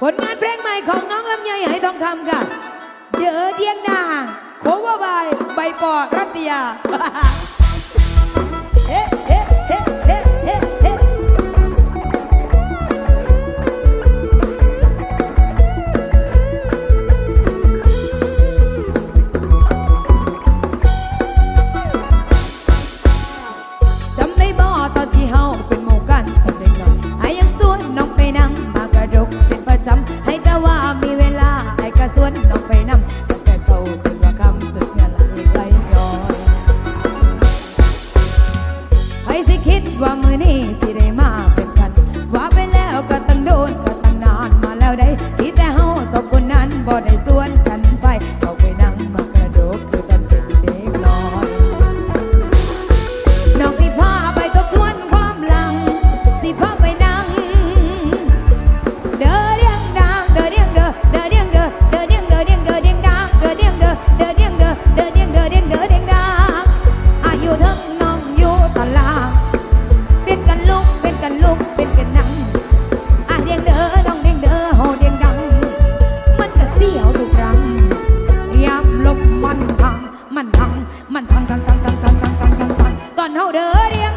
ผลงานเพลงใหม่ของน้องลำไยไหทองคำค่ะเจอเดียงนาโควบาย ใบปอรัตยา ว่ามือนี้สิได้มาเป็นกัน ว่าไปแล้วก็ตั้งโดนก็ตั้งนานมาแล้วได้ที่แต่เฮาสองคนนั้นบ่ได้ส่วน กันลุกเป็นกันนั่งอะเดียงเด้อน้องเดียงเด้อโหเดียงดัง มันก็เสียวทุกครั้งยามลมมันทัง มันทัง มันทังทังทังทังทังทังทังทังตอนเฮาเด้อเดียง